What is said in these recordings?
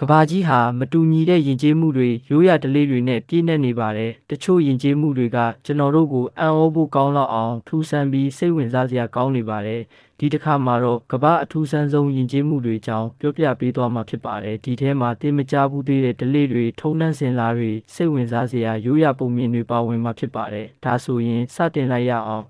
ကဘာကြီးဟာမတူညီတဲ့ယဉ်ကျေးမှုတွေရိုးရာဓလေ့တွေနဲ့ပြည့်နှက်နေပါတယ်တချို့ယဉ်ကျေးမှုတွေကကျွန်တော်တို့ကိုအံ့ဩဖို့ကောင်းလောက်အောင်ထူးဆန်းပြီးစိတ်ဝင်စားစရာကောင်းနေပါတယ်ဒီတစ်ခါမှာတော့ကဘာအထူးဆန်းဆုံးယဉ်ကျေးမှုတွေအကြောင်းပြောပြပေးသွားမှာဖြစ်ပါတယ်ဒီထဲမှာတင်မကြဘူးသေးတဲ့ဓလေ့တွေထုံနှံစင်လာတွေစိတ်ဝင်စားစရာရိုးရာပုံမြင်တွေပါဝင်မှာဖြစ်ပါတယ်ဒါဆိုရင်စတင်လိုက်ရအောင်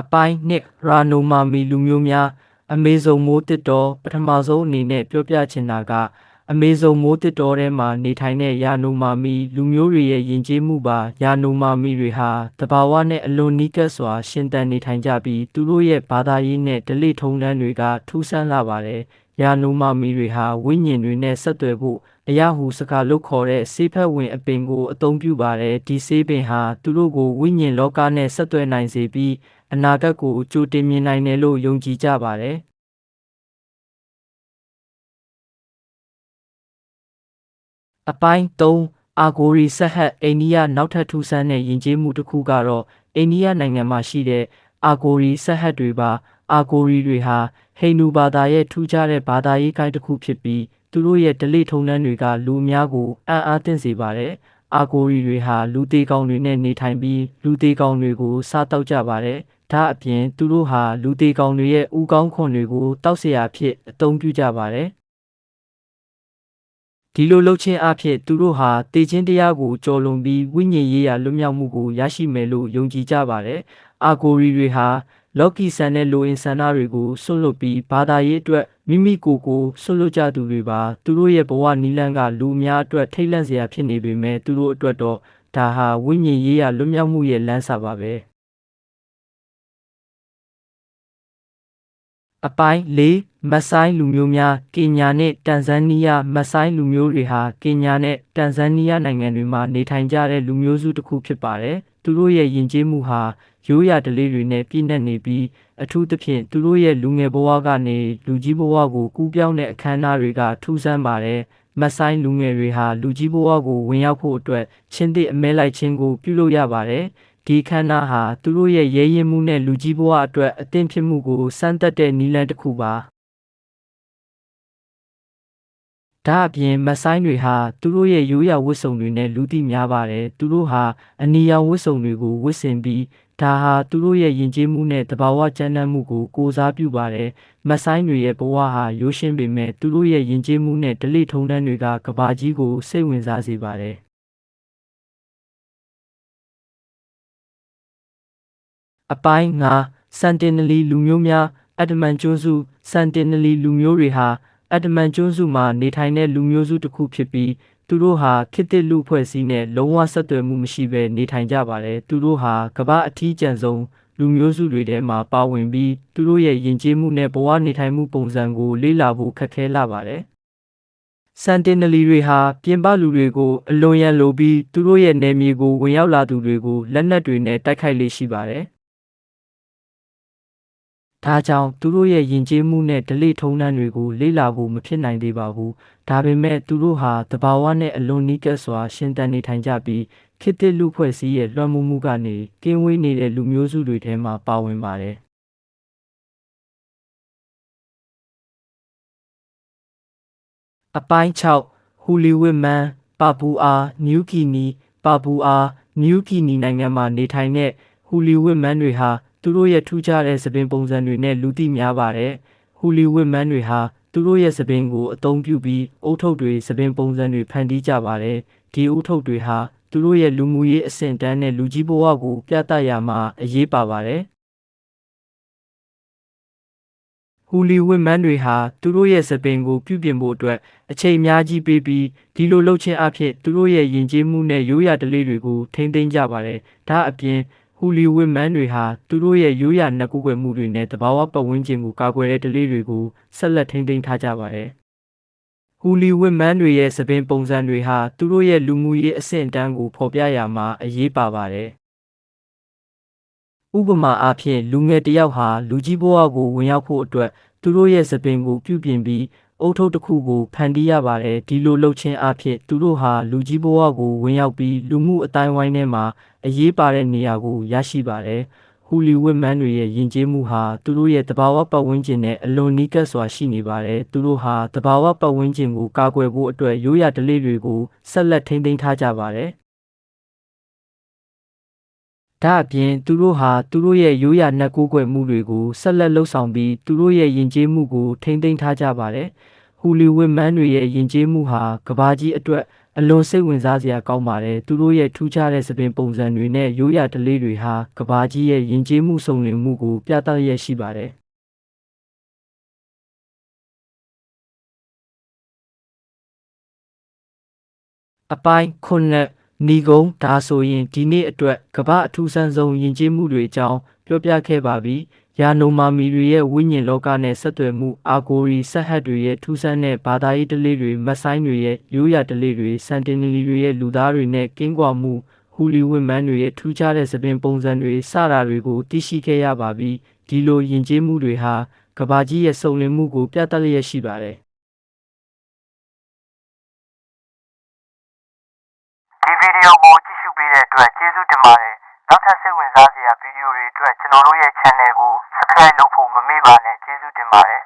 အပိုင်းနှစ်ရာနိုမာမီလူမျိုးများအမေဇုံမိုးတစ်တော်ပထမဆုံးအနေနဲ့ပြောပြချင်တာကအမေဇုံမိုးတစ်တော်ထဲမှာနေထိုင်တဲ့ယာနိုမာမီလူမျိုးတွေရဲ့ယဉ်ကျေးမှုပါယာနိုမာမီတွေဟာတဘာဝနဲ့အလွန်နီးကပ်စွာရှင်သန်နေထိုင်ကြပြီးသူတို့ရဲ့ဘာသာရေးနဲ့ဓလေ့ထုံးတမ်းတွေကထူးဆန်းလာပါတယ်ယာနိုမာမီတွေဟာဝိညာဉ်တွေနဲ့ဆက်သွယ်ဖို့အရာဟုစကားလို့ခေါ်တဲ့ဆေးဖက်ဝင်အပင်ကိုအသုံးပြုပါတယ်ဒီဆေးပင်ဟာသူတို့ကိုဝိညာဉ်လောကနဲ့ဆက်သွယ်နိုင်စေပြီး အနာဂတ်ကိုကြိုတင်မြင်နိုင်တယ်လို့ယုံကြည်ကြပါတယ် အပိုင်း3အာဂိုရီဆက်ဟက်အိန္ဒိယနောက်ထပ်ထူးဆန်းတဲ့ယဉ်ကျေးမှုတစ်ခုကတော့အိန္ဒိယနိုင်ငံမှာရှိတဲ့အာဂိုရီဆက်ဟက်တွေပါအာဂိုရီတွေဟာဟိန္ဒူဘာသာရဲ့ထူးခြားတဲ့ဘာသာရေးကိုင်းတစ်ခုဖြစ်ပြီးသူတို့ရဲ့ဓလေ့ထုံးတမ်းတွေကလူအများကိုအံ့အားသင့်စေပါတယ် အာဂိုရီတွေဟာလူသေးကောင်တွေနဲ့နေထိုင်ပြီးလူသေးကောင်တွေကိုစားတောက်ကြပါတယ်ဒါအပြင်သူတို့ဟာလူသေးကောင်တွေရဲ့ဥကောင်းခွန်တွေကိုတောက်เสียဖြစ်အသုံးပြုကြပါတယ်ဒီလိုလှုပ်ခြင်းအဖြစ်သူတို့ဟာတေခြင်းတရားကိုကြော်လွန်ပြီးဝိညာဉ်ရေးရာလွတ်မြောက်မှုကိုရရှိမယ်လို့ယုံကြည်ကြပါတယ်အာဂိုရီတွေဟာ လော်ကီဆန်တဲ့လိုအင်ဆန္ဒတွေကိုဆွတ်လွတ်ပြီးဘာသာရေးအတွက်မိမိကိုယ်ကိုဆွတ်လွတ်ကြသူတွေပါသူတို့ရဲ့ဘဝနီလန်းကလူအများအတွက်ထိတ်လန့်စရာဖြစ်နေပေမဲ့သူတို့အတွက်တော့ဒါဟာဝိညာဉ်ရေးရာလွတ်မြောက်မှုရဲ့လမ်းစာပါပဲအပိုင်း၄မက်ဆိုင်လူမျိုးများကင်ညာနဲ့တန်ဇန်နီးယားမက်ဆိုင်လူမျိုးတွေဟာကင်ညာနဲ့တန်ဇန်နီးယားနိုင်ငံတွေမှာနေထိုင်ကြတဲ့လူမျိုးစုတစ်ခုဖြစ်ပါတယ် သူတို့ရဲ့ယဉ်ကျေးမှုဟာရိုးရာဓလေ့တွေနဲ့ပြည့်နှက်နေပြီးအထူးသဖြင့်သူတို့ရဲ့လူငယ်ဘဝကနေလူကြီးဘဝကိုကူးပြောင်းတဲ့အခမ်းအနားတွေကထူးဆန်းပါတယ်မက်ဆိုင်လူငယ်တွေဟာလူကြီးဘဝကိုဝင်ရောက်ဖို့အတွက်ချင်းသည့်အမဲလိုက်ခြင်းကိုပြုလုပ်ရပါတယ်ဒီခန္ဓာဟာသူတို့ရဲ့ရဲရင်မှုနဲ့လူကြီးဘဝအတွက်အသင့်ဖြစ်မှုကိုစမ်းသပ်တဲ့နည်းလမ်းတစ်ခုပါ ဒါအပြင်မဆိုင်တွေဟာသူတို့ရဲ့ရိုးရာဝတ်စုံတွေနဲ့လူသိများပါတယ်သူတို့ဟာအနီရောင်ဝတ်စုံတွေကိုဝတ်ဆင်ပြီးဒါဟာသူတို့ရဲ့ယဉ်ကျေးမှုနဲ့တဘာဝကျမ်းမ်းမှုကိုကိုစားပြုပါတယ်မဆိုင်တွေရဲ့ဘဝဟာရိုးရှင်းပေမဲ့သူတို့ရဲ့ယဉ်ကျေးမှုနဲ့ဓလေ့ထုံးတမ်းတွေကကဘာကြီးကိုစိတ်ဝင်စားစေပါတယ်အပိုင်းငါစန်တင်နလီလူမျိုးများအဒမန်ကျွန်းစုစန်တင်နလီလူမျိုးတွေဟာ အဒမန်ကျွန်းစုမှာနေထိုင်တဲ့လူမျိုးစုတစ်ခုဖြစ်ပြီးသူတို့ဟာခေတ်သစ်လူဖွဲ့စည်းနဲ့လုံးဝဆက်သွယ်မှုမရှိဘဲနေထိုင်ကြပါတယ်သူတို့ဟာကမ္ဘာအထီးကျန်ဆုံးလူမျိုးစုတွေထဲမှာပါဝင်ပြီးသူတို့ရဲ့ယဉ်ကျေးမှုနဲ့ဘဝနေထိုင်မှုပုံစံကိုလေ့လာဖို့ခက်ခဲလာပါတယ်စန်တင်နလီတွေဟာပြင်ပလူတွေကိုအလွန်ရန်လိုပြီးသူတို့ရဲ့နယ်မြေကိုဝင်ရောက်လာသူတွေကိုလက်နက်တွေနဲ့တိုက်ခိုက်လေ့ရှိပါတယ် ဒါကြောင့်သူတို့ရဲ့ယဉ်ကျေးမှုနဲ့ဓလေ့ထုံးတမ်းတွေကိုလေ့လာဖို့မဖြစ်နိုင်သေးပါဘူး။ဒါပေမဲ့သူတို့ဟာတဘာဝနဲ့အလွန်နီးကပ်စွာရှင်သန်နေထိုင်ကြပြီးခေတ်သစ်လူဖွဲ့စည်းရဲ့လွှမ်းမိုးမှုကနေကင်းဝေးနေတဲ့လူမျိုးစုတွေထဲမှာပါဝင်ပါတယ်။အပိုင်း6ဟူလီဝစ်မန်ပါပူအာနယူးဂီနီပါပူအာနယူးဂီနီနိုင်ငံမှာနေထိုင်တဲ့ဟူလီဝစ်မန်တွေဟာ သူတို့ရဲ့ထူးခြားတဲ့သပင်ပုံစံတွေနဲ့လူသိများပါတယ်။ဟူလီဝစ်မန်တွေဟာသူတို့ရဲ့သပင်ကိုအသုံးပြုပြီးအုတ်ထုပ်တွေသပင်ပုံစံတွေဖန်တီးကြပါတယ်။ဒီအုတ်ထုပ်တွေဟာသူတို့ရဲ့လူမှုရေးအဆင့်တန်းနဲ့လူကြီးဘဝကို ပြသရာမှာအရေးပါပါတယ်။ဟူလီဝစ်မန်တွေဟာသူတို့ရဲ့သပင်ကိုပြုပြင်ဖို့အတွက်အချိန်အများကြီးပေးပြီးဒီလိုလုပ်ခြင်းအဖြစ်သူတို့ရဲ့ယဉ်ကျေးမှုနဲ့ရိုးရာဓလေ့တွေကိုထိန်းသိမ်းကြပါတယ်။ဒါအပြင် ဟူလီဝစ်မန်တွေဟာသူတို့ရဲ့ရိုးရာနှက်ကူးကွယ်မှုတွေနဲ့တဘာဝပတ်ဝန်းကျင်ကိုကာကွယ်တဲ့ဓလေ့တွေကိုဆက်လက်ထိန်းသိမ်းထားကြပါတယ်။ဟူလီဝစ်မန်တွေရဲ့သပင်ပုံစံတွေဟာသူတို့ရဲ့လူမှုရေးအဆင့်အတန်းကိုဖော်ပြရမှာအရေးပါပါတယ်။ဥပမာအားဖြင့်လူငယ်တစ်ယောက်ဟာလူကြီးဘဝကိုဝင်ရောက်ဖို့အတွက်သူတို့ရဲ့သပင်ကိုပြုပြင်ပြီး အုတ်ထုပ်တစ်ခုကိုဖန်တီးရပါတယ်ဒီလိုလုပ်ခြင်းအဖြစ်သူတို့ဟာလူကြီးဘဝကိုဝင်ရောက်ပြီးလူမှုအတိုင်းဝိုင်းထဲမှာအရေးပါတဲ့နေရာကိုရရှိပါတယ်ဟဟူလီဝစ်မန်းတွေရဲ့ယဉ်ကျေးမှုဟာသူတို့ရဲ့တဘာဝပတ်ဝန်းကျင်နဲ့အလွန်နီးကပ်စွာရှိနေပါတယ်သူတို့ဟာတဘာဝပတ်ဝန်းကျင်ကိုကာကွယ်ဖို့အတွက်ရိုးရာဓလေ့တွေကိုဆက်လက်ထိန်းသိမ်းထားကြပါတယ် ဒါအပြင်သူတို့ဟာသူတို့ရဲ့ရိုးရာနှက်ကိုးကွယ်မှုတွေကိုဆက်လက်လှုပ်ဆောင်ပြီးသူတို့ရဲ့ယဉ်ကျေးမှုကိုထိန်းသိမ်းထားကြပါတယ်ဟူလီဝစ်မန်းတွေရဲ့ယဉ်ကျေးမှုဟာကဘာကြီးအတွက်အလွန်စိတ်ဝင်စားစရာကောင်းပါတယ်သူတို့ရဲ့ထူးခြားတဲ့သပင်ပုံစံတွေနဲ့ရိုးရာဓလေ့တွေဟာကဘာကြီးရဲ့ယဉ်ကျေးမှုစုံလင်မှုကိုပြသရရှိပါတယ်အပို င်းခုနှစ်ဏီကုံဒါဆိုရင်ဒီနေ့အတွက်ကမ္ဘာအထူးဆန်းဆုံးယဉ်ကျေးမှုတွေအကြောင်းပြောပြခဲ့ပါပြီ။ယာနိုမာမီတွေရဲ့ဝိညာဉ်လောကနဲ့ဆက်သွယ်မှုအာဂိုရီဆက်ဟတ်တွေရဲ့ထူးဆန်းတဲ့ဘာသာရေးဓလေ့တွေမတ်ဆိုင်တွေရဲ့ရိုးရာဓလေ့တွေစန်တင်နီလီတွေရဲ့လူသားတွေနဲ့ကင်းကွာမှုဟူလီဝစ်မန်းတွေရဲ့ထူးခြားတဲ့သပင်ပုံစံတွေစတာတွေကိုသိရှိခဲ့ရပါပြီ။ဒီလိုယဉ်ကျေးမှုတွေဟာကမ္ဘာကြီးရဲ့စုံလင်မှုကိုပြသလျက်ရှိပါတယ် အတွက်ကျေးဇူးတင်ပါတယ်။နောက်ထပ်စိတ်ဝင်စားစရာဗီဒီယိုတွေအတွက်ကျွန်တော်တို့ရဲ့ channel ကို subscribe လုပ်ဖို့မမေ့ပါနဲ့ကျေးဇူးတင်ပါတယ်။